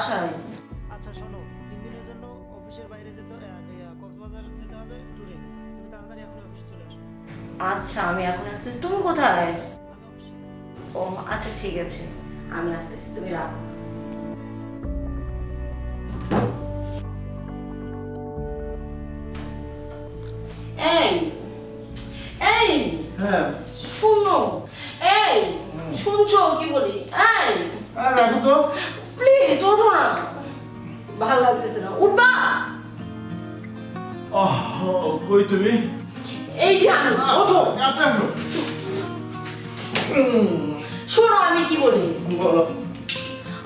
বাসায়। আচ্ছা শোনো তিন দিনের জন্য অফিসের বাইরে যেতে কক্সবাজার যেতে হবে ট্যুরে তুমি তাড়াতাড়ি এখন অফিস চলে আসো। আচ্ছা আমি এখন আসতেছি। তুমি কোথায়? ও আচ্ছা ঠিক আছে। আমি আসতেছি তুমি রাখো। উঠবা। কই তুমি? এই যে আমি ওঠো। আচ্ছা শোনো আমি কি বলি? বলো।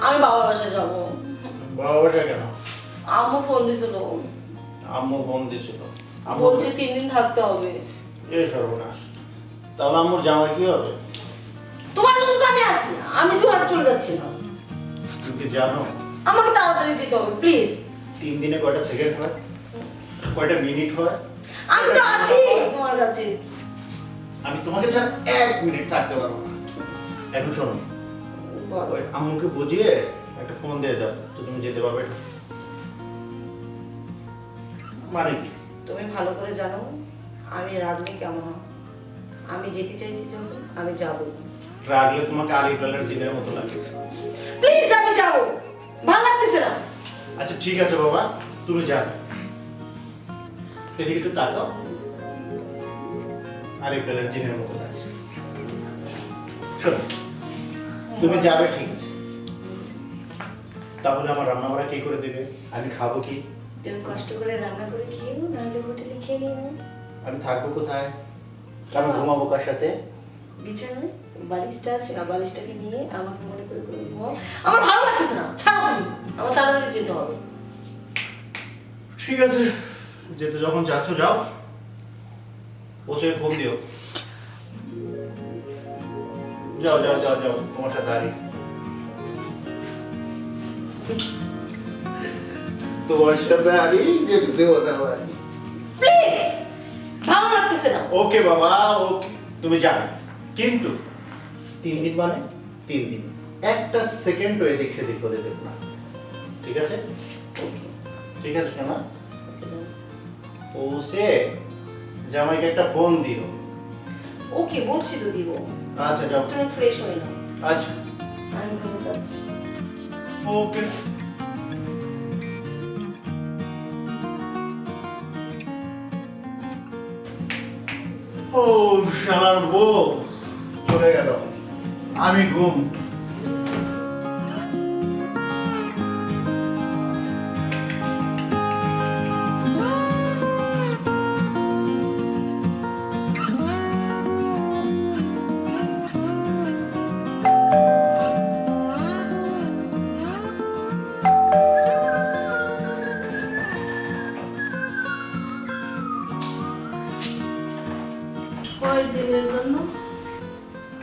আমি বাবার বাসায় যাব। বাবা বসে কেন? আম্মু ফোন দিছিল আম্মু ফোন আম্মু বলছে তিন দিন থাকতে হবে। এ সর্বনাশ। তাহলে আম্মুর জামাই কি হবে? তোমার জন্য তো আমি আসি আমি তো আর চলে যাচ্ছি না। তুমি জানো? আমাকে তাড়াতাড়ি যেতে হবে প্লিজ তিন দিনে কয়টা সেকেন্ড হয়? কয়টা মিনিট হয়? আমি তো আছি। তোমার কাছে। আমি তোমাকে ছাড়া এক মিনিট থাকতে পারব না। এখন শোনো। আম্মুকে বুঝিয়ে একটা ফোন দিয়ে দাও তো তুমি যেতে পারবে না। মানে কি? তুমি ভালো করে জানো আমি রাগনি কেমন? আমি যেতে চাইছি যখন আমি যাব। রাগলে তোমাকে আলি ডলার জিনের মতো লাগে। প্লিজ আমি যাব। ভালো লাগতেছে না। আচ্ছা ঠিক আছে বাবা তুমি যাবে এদিকে একটু তাকাও। আলিফ ডলার জিনের মতো লাগছে। শোনো তুমি যাবে ঠিক আছে। তাহলে আমার রান্না বাড়া কি করে দেবে? আমি খাব কি? তুমি কষ্ট করে রান্না করে খেয়ে নাও নাহলে হোটেলে খেয়ে নিও। আমি থাকব কোথায়? আমি ঘুমাবো কার সাথে? বিছানায় বালিশটা আছে না বালিশটাকে নিয়ে আমাকে মনে করে আমার ভালো লাগতেছে না। ছাড়ো তুমি। আমার তাড়াতাড়ি যেতে হবে। ঠিক আছে যেতে যখন যাচ্ছ যাও। বসে ফোন দিও। যাও যাও যাও যাও তোমার সাথে আরি তোমার সাথে আরি যে দেবো দেবো আরি প্লিজ ভালো লাগতেছে না। ওকে বাবা ওকে। তুমি যাবে। কিন্তু তিন দিন মানে? তিন দিন। একটা সেকেন্ডও এদিক সেদিক করে দেবো না। ঠিক আছে? ঠিক আছে শোনা। ও সে জামাইকে একটা ফোন দিও ওকে বলছি তো দিব। আচ্ছা যাও। তুমি ফ্রেশ হয়ে নাও। আচ্ছা। আমি ঘুমে যাচ্ছি। ওকে। ও শালার বউ। চলে গেল। আমি ঘুম।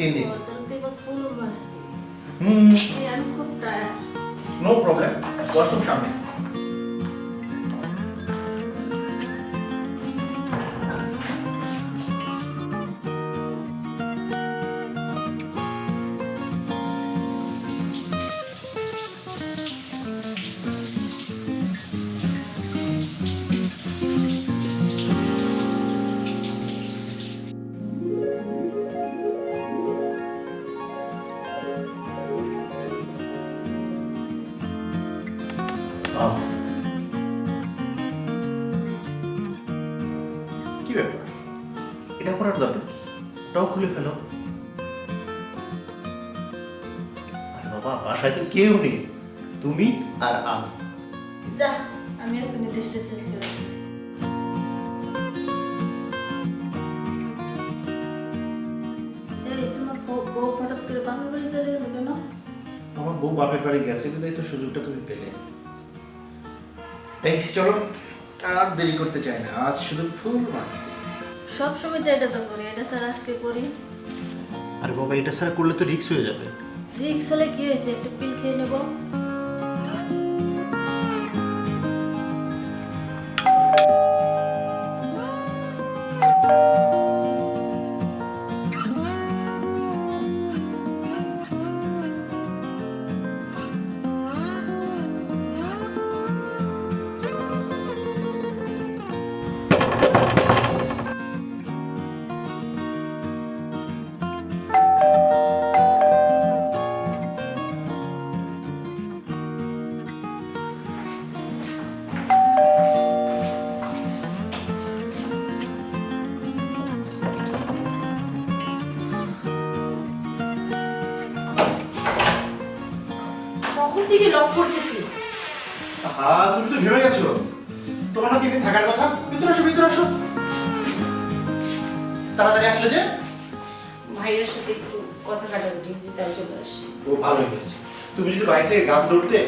তিন আহ। কি ব্যাপার? এটা করার দরকার কি? ওটাও খুলে ফেলো। আরে বাবা বাসায় তো কেউ নেই। তুমি আর আমি। যা আমি আর তুমি টেস্টে শেষ করে আমার বউ বাপের বাড়ি গেছে বিধায় তো সুযোগটা তুমি পেলে। এই চলো। আর দেরি করতে চাই না আজ শুধু ফুল মাস্তি। সব সময় তো এটা তো করি এটা স্যার আজকে করি। আরে বাবা এটা ছাড়া করলে তো রিস্ক হয়ে যাবে। রিক্স হলে কি হয়েছে? একটু পিল খেয়ে নেব। থেকে লক করতেছি। হ্যাঁ তুমি তো ভেবে গেছো। তোমার না দিদি থাকার কথা? ভিতরে আসো ভিতরে আসো। তাড়াতাড়ি আসলে যে। ভাইয়ের সাথে একটু কথা কাটাকাটি হয়েছে তাই চলে আসি। ও ভালো হয়েছে। তুমি যদি বাড়ি থেকে গান ধরতে?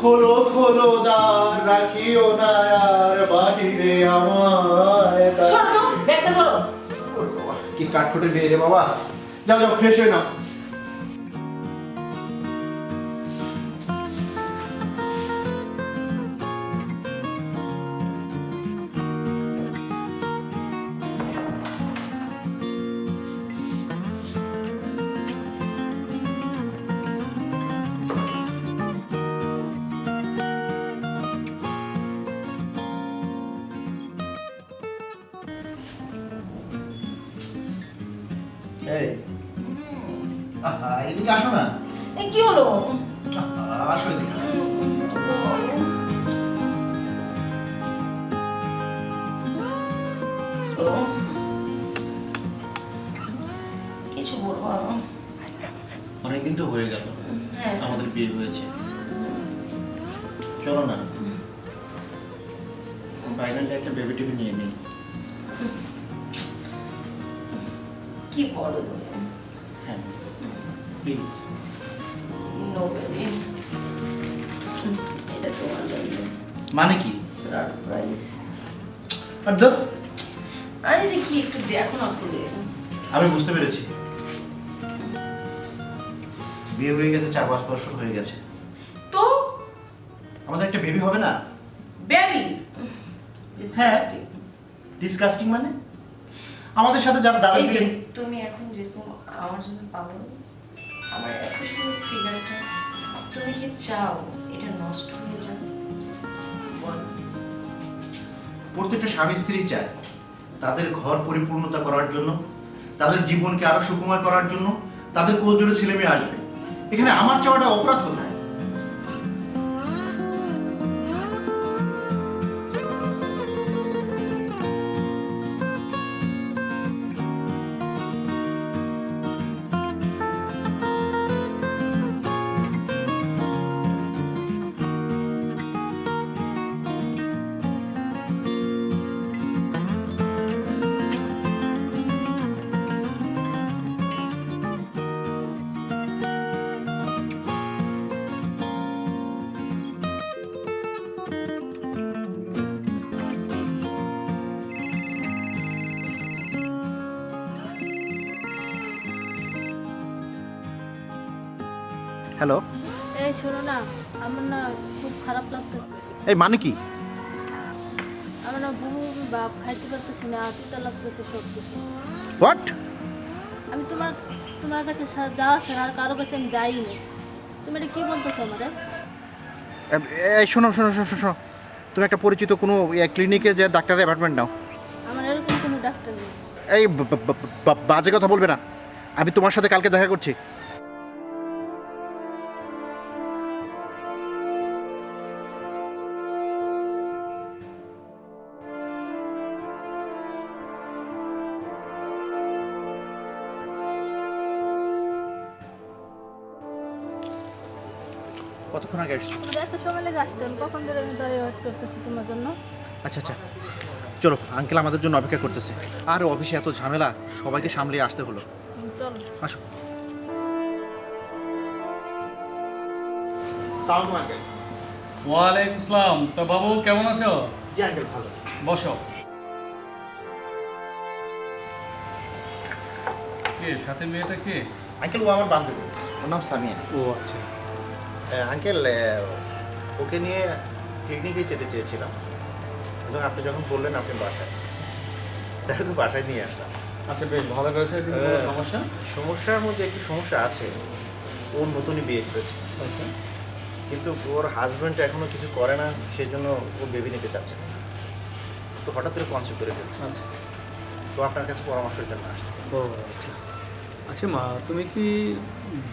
খোলো খোলো দ্বার রাখিও না আর বাহিরে আমায় তার- সর তো ব্যাগটা ধরো। কি কাঠখোটে মেয়ে রে বাবা। যাও যাও ফ্রেশ হয়ে নাও। এদিকে আসো না। এই কি হলো? আসো এদিকে কিছু বলব? অনেকদিন তো হয়ে গেল। হ্যাঁ। আমাদের বিয়ে হয়েছে। চলো না। ফাইনালি একটা বেবি টেবি নিয়ে নিই। কি বলো তুমি? প্লিজ মানে কি? সারপ্রাইজ আর ধর, আরে এটা কি একটু দেখো না খুলে। আমি বুঝতে পেরেছি। বিয়ে হয়ে গেছে চার পাঁচ বছর হয়ে গেছে। তো? আমাদের একটা বেবি হবে না? বেবি হ্যাঁ। ডিসকাস্টিং মানে? আমাদের সাথে যারা দাদা এই যে দিলেন তুমি এখন যেরকম আমার জন্য পাগল? আমার এত সুন্দর ফিগারটা তুমি কি চাও এটা নষ্ট হয়ে যাক? প্রত্যেকটা স্বামী স্ত্রী চায় তাদের ঘর পরিপূর্ণতা করার জন্য, তাদের জীবনকে আরও সুকুমার করার জন্য, তাদের কোল জোরে ছেলে মেয়ে আসবে। এখানে আমার চাওয়াটা অপরাধ কোথায়? হ্যালো। এই শোনো না আমার না খুব খারাপ লাগতো এই মানে কি? আমার না বহু বাপ খাইতে পারতেছি না আতিতা লাগতেছে সব কিছু হোয়াট আমি তোমার তোমার কাছে যাওয়া ছাড়া আর কারও কাছে আমি যাইনি। তুমি এটা কি বলতেছো আমারে? এই শোনো শোনো শোনো শোনো, তুমি একটা পরিচিত কোনো ক্লিনিকে যে ডাক্তারের অ্যাপয়েন্টমেন্ট নাও। আমার এরকম কোনো ডাক্তার নেই। এই বাজে কথা বলবে না। আমি তোমার সাথে কালকে দেখা করছি। এত সময় লেগে আসতে কখন ধরে আমি দাঁড়িয়ে ওয়েট করতেছি তোমার জন্য? আচ্ছা আচ্ছা। চলো আঙ্কেল আমাদের জন্য অপেক্ষা করতেছে। আর অফিসে এত ঝামেলা সবাইকে সামলিয়ে আসতে হলো। চলো। আসো। সালাম আঙ্কেল ওয়ালাইকুম আসসালাম তো বাবু কেমন আছো? জি আঙ্কেল ভালো। বসো। কে সাথে মেয়েটা কে? আঙ্কেল ও আমার বান্ধবী। ওর নাম সামিয়া। ও আচ্ছা। আঙ্কেল ওকে নিয়ে পিকনিকে যেতে চেয়েছিলাম। এবং আপনি যখন বললেন আপনি বাসায় দেখো তো বাসায় নিয়ে আসলাম। আচ্ছা বেশ ভালো করেছে। সমস্যা? সমস্যার মধ্যে একটু সমস্যা আছে। ওর নতুনই বিয়ে করেছে। আচ্ছা। কিন্তু ওর হাজব্যান্ড এখনও কিছু করে না সেই জন্য ও বেবি নিতে চাচ্ছে না। তো হঠাৎ করে কনসেপ্ট করে ফেলছে। আচ্ছা। তো আপনার কাছে পরামর্শের জন্য আসছে। ও আচ্ছা। আচ্ছা মা তুমি কি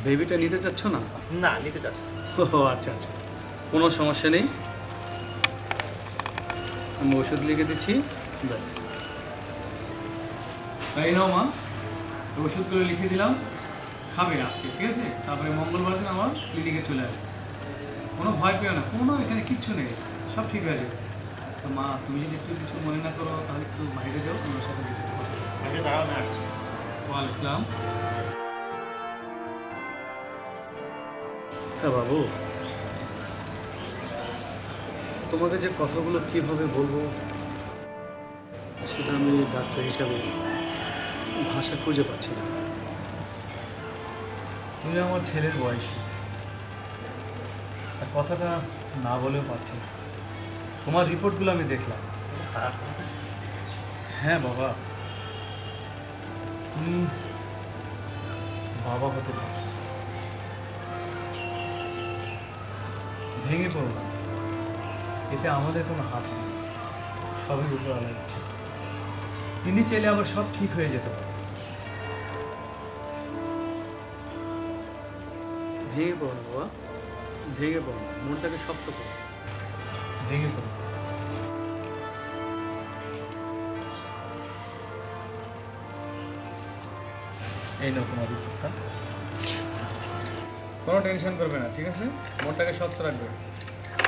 বেবিটা নিতে চাচ্ছ না? না নিতে চাচ্ছে। ও আচ্ছা আচ্ছা। কোনো সমস্যা নেই। আমি ওষুধ লিখে দিচ্ছি। ব্যাস। এই নাও মা ওষুধগুলো লিখে দিলাম। খাবে আজকে ঠিক আছে? তারপরে মঙ্গলবার দিন আমার ক্লিনিকে চলে আসবে। কোনো ভয় পেও না কোনো এখানে কিচ্ছু নেই। সব ঠিক আছে তো মা তুমি যদি একটু কিছু মনে না করো তাহলে একটু বাইরে যাও আমার সাথে কিছু কথা বলো। হ্যাঁ বাবু তোমাকে যে কথাগুলো কীভাবে বলব সেটা আমি ডাক্তার হিসাবে ভাষা খুঁজে পাচ্ছি না। তুমি আমার ছেলের বয়সী। আর কথাটা না বলেও পাচ্ছি না। তোমার রিপোর্টগুলো আমি দেখলাম। হ্যাঁ বাবা। তুমি বাবা হতে পারো। ভেঙে পড়ো এতে আমাদের কোনো হাত নেই। সবই উপরওয়ালা ইচ্ছে তিনি চাইলে আবার সব ঠিক হয়ে যেতে পারে। ভেঙে পড়ো বাবা। ভেঙে পড়ো মনটাকে শক্ত করো। ভেঙে পড়ো এই তোমার রিপোর্টটা কোনো টেনশন করবে না, ঠিক আছে? মনটাকে শক্ত রাখবে।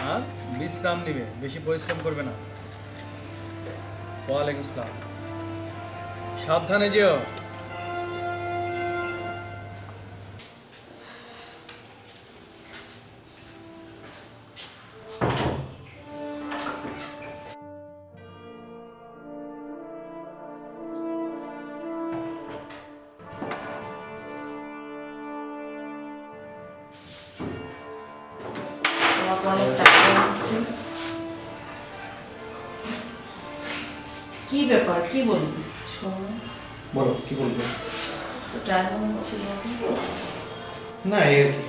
আর বিশ্রাম নিবে, বেশি পরিশ্রম করবে না। ওয়ালাইকুম আসসালাম। সাবধানে যেও। কি ব্যাপার? কি বলবি? বলো কি বলবে? না। এই আর কি।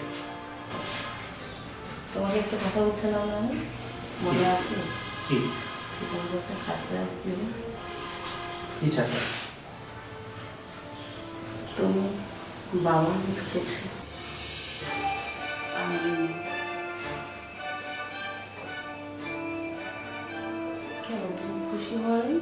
তোমাকে একটা কথা বলছিলাম না আমি? মনে আছে? কি? যে তোমাকে একটা সারপ্রাইজ দিব। কি চাকরি তুমি বাবা চেয়েছো। কেন তুমি খুশি হওয়ারই?